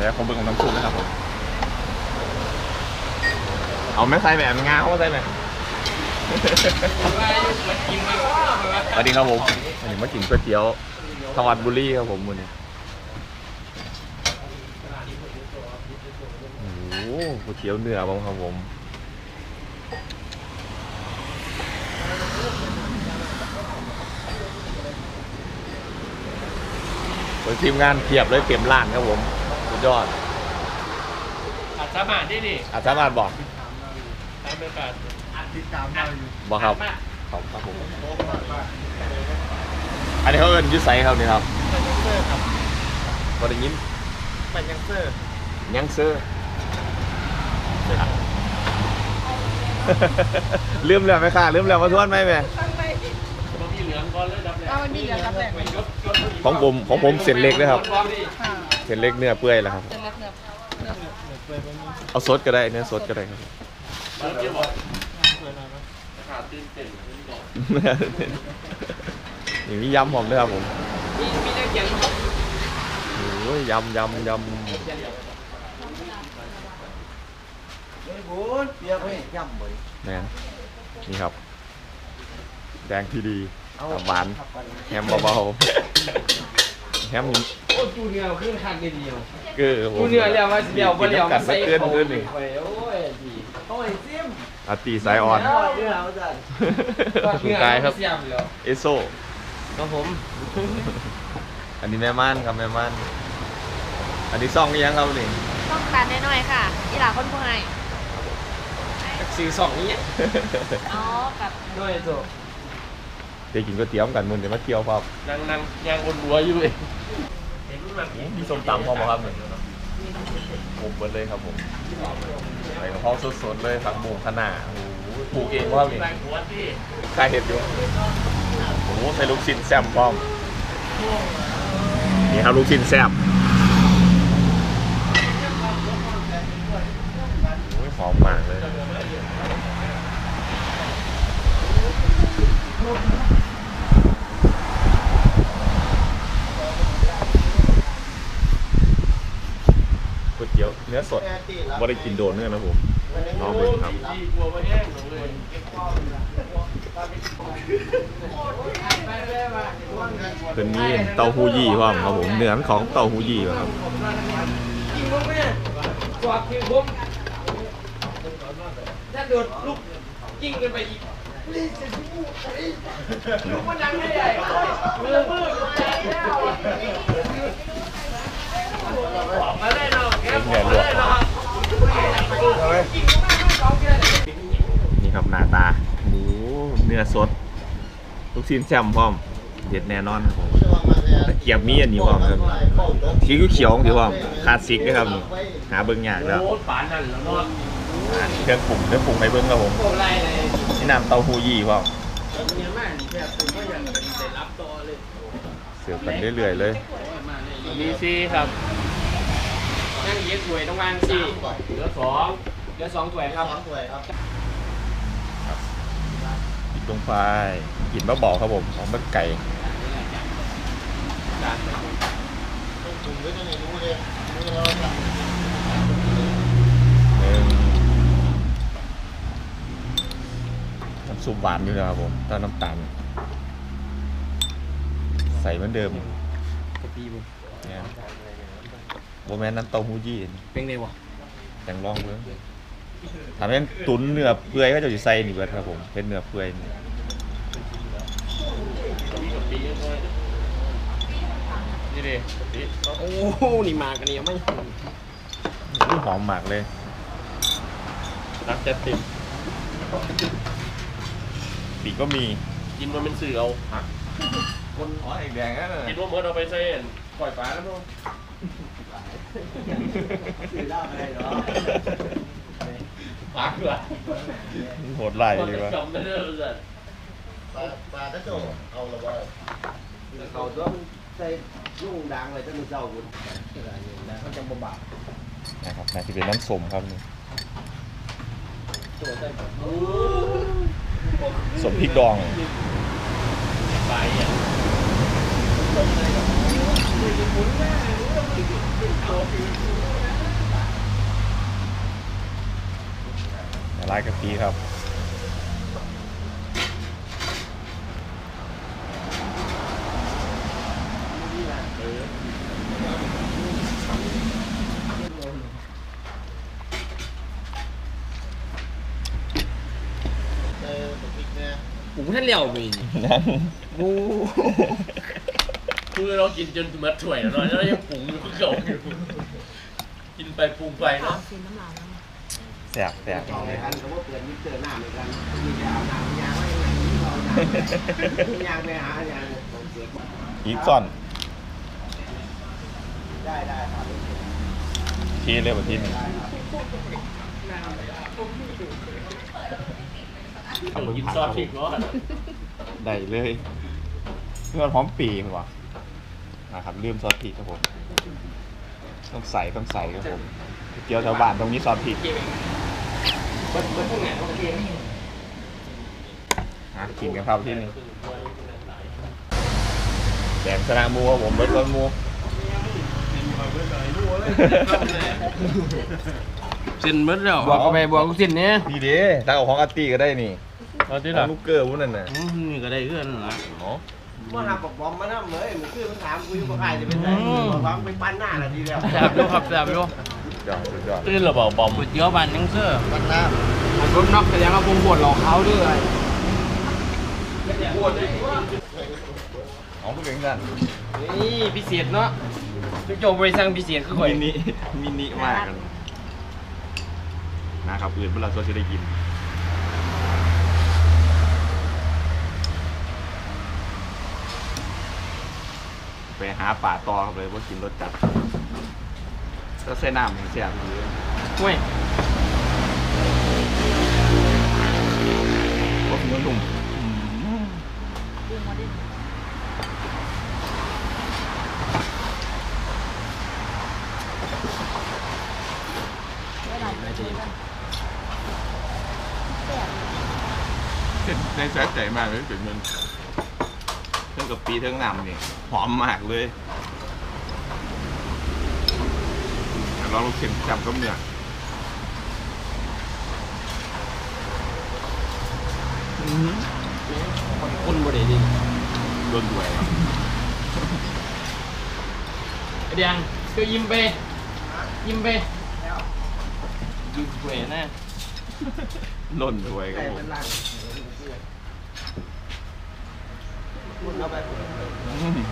ดี๋ยวผมเบิ่งของน้ำซุปนะครับผมเอาไหม่ใส่แบบงาเขาใส่ไหมสวัสดีครับผมวันนี้มากินก๋วยเตี๋ยวทวัดบุรีครับผมวันนี้โอ้โหก๋วยเตี๋ยวเนื้อบ้างครับผมโดยทีมงานเทียบเลยเต็มร้านครับผมสุด ยอดอาสามาที่นี่อาจารย์มาบอกตามไปก่อนติดตามเราอยู่บอกครับมาครับครับผมอันนี้เขาเอิ้นอยุไซครับนี่ครับไปยังเซอร์ครับบอได้ยินไปยังเซอร์ยังเซอร์ลืมแล้วไหมค่ะลืมแล้วมาทวนไหมแม่มันมีเหลืองก่อนเลยดับแรกเอามันมีเหลืองดับแรกไปยกยกของผมของผมเส้นเล็กเลยครับวางดิค่ะ เส้นเล็กเนื้อเปื่อยแล้วครับ เป็นรับเนื้อเนื้อเอาสดก็ได้เนื้อสดก็ได้ครับมันจะบอกขาดตื่นเต้นเลยบอกอย่างนี้ยำหอมด้วยครับผมมีมีได้เขียนครับโอ้ยยำยำยเฮ้ยบุญเปียกเฮ้ยย่ำเว้ยำนี่นี่ครับ แดงที่ดีหวานแฮมเบาๆ แฮมนี่โอ้จูเนียร์ขึ้นคันเดียวคือจูเนียร์เรียกว่าเดียวบ่เดียวกัมานใส่เกินเกินนี่โอ้ยดีโอ้ยซิมอาตีสายอ่อนเนื้อเอาจ้ะคุณกายครับเสียบเหรอเอโซครับผม อันนี้แม่ม่านครับแม่ม่าน อันนี้ซ่องนี่ยังครับนี่ต้องการแน่น้อยค่ะอีหลาคนผู้ให้ซื้อสองนี้อ๋อกับด้วยโซ ไปกินก๋วยเตี๋ยวกันมึงเดี๋ยวมาเที่ยวครับนั่งนั่งยางบนหัวอยู่เลยเห็นมันมีส้มตำพร้อมครับนี่ผมเบิดเลยครับผมใส่กระเพราสดๆเลยผักบุ้งคะน้าโอ้โหปลูกเองว่านี่แรงหัวที่ใครเห็ดอยู่โอ้โหใส่ลูกชิ้นแซมพร้อมนี่ครับลูกชิ้นแซมโอ้ยหอมมากเลย ก๋วย เตี๋ยวเนื้อสดบ่ได้กินโดนเนื้อนะผมลองดูครับดีกลัวมาแย่งเลยเป็นมีเต้าหู้ยี่พร้อมครับผมเนื้อมันของเต้าหู้ยี่ครับกินลูกแม่กวาดคือผมถ้าโดดลูกยิ่งกันไปอีกลูกมันดังไม่ใหญ่มือมือมาได้เนาะแกมาได้เนาะ นี่ครับหน้าตาหมูเนื้อสดลูกชิ้นแซมพร้อมเด็ดแน่นอนครับผมตะเกียบมีอันนี้พร้อมครับสีเขียวๆถือว่าคลาสสิกนะครับนี่หาเบิ่งยากแล้วโอ้ฝานั่นแล้วเนาะอ่าเครื่องปรุงเครื่องปรุงให้เบิ่งครับผมโอ้ไรเลยนี่น้ำเต้าหู้ยี่พร้อมเนี่ยแม่แบบเป็นก็ยังได้รับตัวเลยเสิร์ฟกันเรื่อยๆเลยมีซีครับนั่งเย็ดถวยต้องวางสี่เหลือสองเหลือสองถ้วยครับสองถ้วยครับกิน ลงไปกินบะบอกครับผมของมันไก่ถุงไว้ก็ไม่รู้เลยรู้แล้วจ้ะหนึ่งน้ำซุปหวานอยู่นะครับผมต้าน้ำตาลใส่เหมือนเดิมกะปิบุเนี่ยโบแมนนั้นเต้าหู้ยี่เป็นไงวะอย่างลองเบิ่ง ถามเป็นตุ๋นเนื้อเปื่อยก็จะอยู่ใส่นี่เบิดครับผมเป็นเนื้อเปื่อยนี่นี่ดิโอ้โหนี่มากันเนี่ยไม่อื้อหอมมากเลยรักจะติดปีกก็มีกินมันเป็นสื่อเอาผักคนอ๋อแดงๆนั่นกินว่าเมื่อเราไปเส้นปล่อยปลาแล้วมั้งซื้อได้ไม่ได้หรอปลา เหรอโหดไหลายเลยว่ะจำไม่ได้เลยปลาปลาตะโจเอาละว่าเขาต้องใส่ยุ่งดังเลยถ้ามึงเจ้าคุณมันจะบ่บาปนะครับน่าจะเป็นน้ำส้มครับนี่สมพริกดองไปอะลายกะปิครับเออผ มอีกเนี่ยผมท่านเลี้ยวมีนั่นงูคือเรากินจนเหมือนถ้วยแล้วเนอะแล้วยังปรุงอยู่เก่าอยู่กินไปปรุงไปเนาะสีน้ำลาย แล้วแสบแสบต่อไปกันก็ว่าเปลี่ยนมิเตอร์หน้าเหมือนกันมีแต่เอาหน้ายางไว้ยังไงที่เราหน้ายางไปหายางผมเสียอีกซ่อนได้ได้ครับทีเลยแบบทีหนึงกินซอสพริกเนาะได้เลยเพื่อนพร้อมปีมั้วะนะครับลืมซอสพริกครับผมต้องใส่ต้องใส่ครับผมก๋วยเตี๋ยวแถวบ้านตรงนี้ซอสพริก เก็บเองเบิ้ลเบิ้ลพวกไหนพวกเองอะกินกันครับที่หนึงแดงสนามูครับผมเบิร์ดรถมูเส้นเบิ้ลแล้วบอกเอาไปบอกลูกเส้นเนี้ยดีเด้ถ้าเอาของอาร์ตี้ก็ได้นี่เอาที่ขหลัองงลูกเกอร์วุ้นนั่นน่ะนี่ก็ได้เพื่อนละเนาะว่าทำบอกบอมมาน้ำเลยมันคือมันถามกูอยู่กับใครจะเป็นไงบอกว่าไปปั้นหน้าละทีเดียวแซ่บดูครับแซ่บดูสุด ยอดสุดยอดตื่นรือเปล่าบอมก๋วยเตี๋ยวบ้านยังเสื้อวันน้ำมันรถนอกแสดงว่าผมบวชหลอกเขาด้วยเอาผู้เก่งกันนี่พิเศษเนาะทุกโจบริษัทพิเศษคือข่อยมินิมินิมากกันนะครับอื่นเวลาเราจะได้กินไปหาป่าตอครับเลยว่ากินรสจัด ก็ใส่น้ำให้เสียบอยู่เว้ยว่าเนื้อนุ่มปรุงมาดิเส้นในแซ่ใจมากเลยถึงมันเครื่องกับปีเครื่องน้ำนี่หอมมากเลยแต่ เราลูกเข็มจำก็เนื้อคนบ่ได้ดิโดนด้วยครับไอ้แดงก็ยิ้มไปยิ้มไปยิ้มไปนะหล่นด้วยครับแต่ผมเป็นร่างคุณเอาไป อืม ผ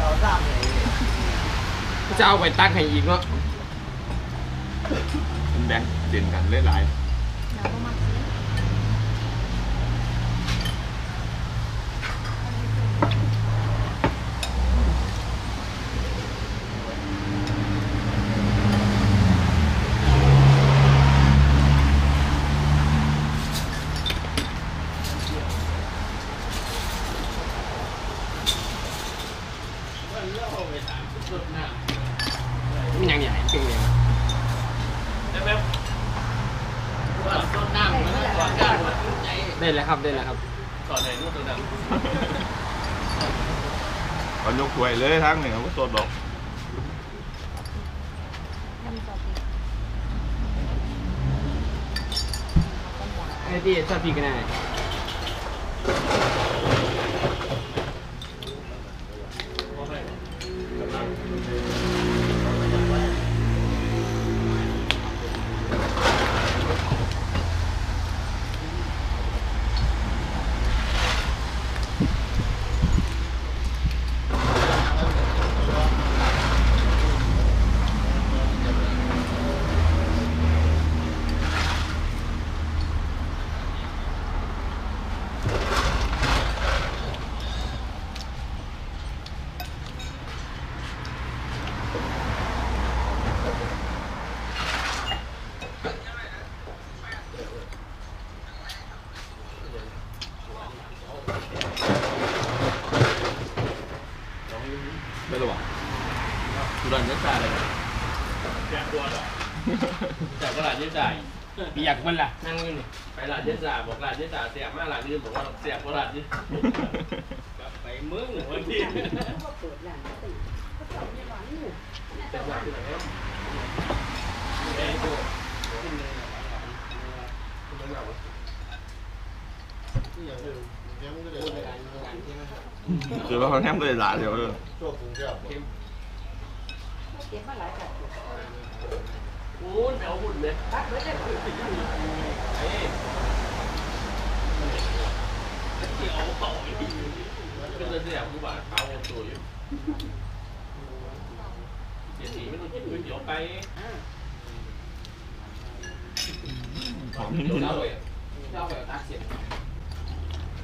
ม บอกว่าจะเอาซ้ำไหนจะเอาไปตั้งให้อีกเนาะแบงค์เด่นกันเล่นหลาย แล้วก็มาสิ มันยังใหญ่เป็นเลยได้ไหมต้นน้ำมันก่อนการ ได้แล้วครับได้แล้วครับก่อนไหนนู่นตัวดำๆเอายกถ้วยเลยทั้งหนึ่งเขาก็สดดอกน้ำซอสพริกไอ้ที่ชอบพี่กันได้ไม่รู้ว่าดูดันยัดจ่ายเลยแจกตัวหรอ แจกตลาดยัดจ่ายมีอยากมันล่ะนั่งอยู่นี่ไปร้านยัดจ่ายบอกร้านยัดจ่ายเสียบมากร้านนี้บอกว่าเสียบกว่าร้านนี้ไปเมืองหนึ่งวันที่ก็เปิดร้านก็ตื่นก็จอดในร้านนี่แต่ว่าที่ไหนครับเอ้ยโจ้ขึ้นเลยนะขึ้นเลยนะที่อย่างอื่นแฮมก็เลยคือว่าเขาแฮมเลยหลานเดี๋ยวเลยชั่วปรุงแซ่บเก็บมาหลายจัดโอ้ยไปเอาหุ่นเลยตัดไว้ได้ปุ๋ยเอ้ยที่เอาต่ออีกก็เลยเนี่ยผู้บ่าวเขาตัวอยู่เดี๋ยวนี้ไม่รู้จะคุยเดี๋ยวไปหอมเดี๋ยวนุ่เรานไปเราไปตัดเสียง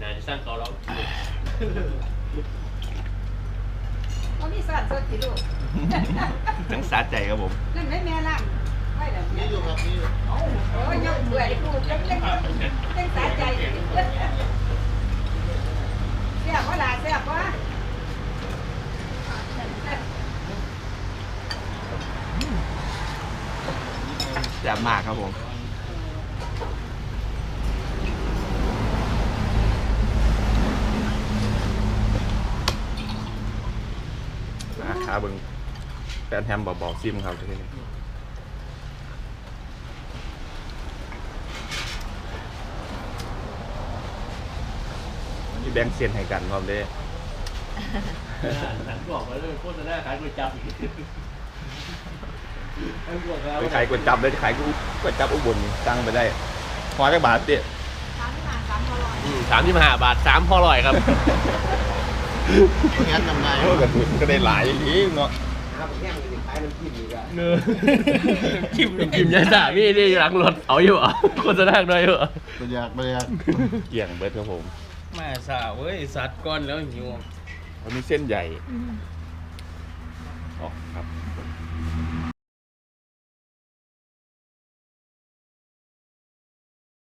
นายจะสร้างเขาเราเขามีสัตว์สดกี่ลูกทั้งสาใจครับผมนั่นไม่แม่ล่างไม่เดี๋ยว นี่อยู่ครับนี่อยู่โอ้ยยกเบื่อลูกจังจังจังสาใจเสียบว่าลาเสียบว่าแซ่บมากครับผมราคาเบิ่งแฟนแฮมบอกบอกซิมครับที่นี่ แบ่งเส้นให้กันพร้อมเด้หนังบอกมาเลยโฆษณาขายก๋วยจั๊บอีกไอ้พวกเราไปขายก๋วยจับเลยขายก๋วยจับอุบลนี่ตั้งไปได้พอจักบาทเตี้ยสามที่มาสามพอร่อยสามสิบห้าบาทสามพอร่อยครับแฮมทำไงโอ้กระตุ้นก็ได้หลายอีกเนาะหาผมแห้งเลยขายน้ำจิ้มอีกอะเนื้อกิมกิมยายสาพี่นี่หลังรถเอาอยู่เหรอโฆษณาหน่อยเหรอประหยัดประหยัดเกี่ยงเบิร์ดครับผม แม่สาวเว้ยสัตว์ก้อนแล้วหิวอันนี้เส้นใหญ่อ๋อครับ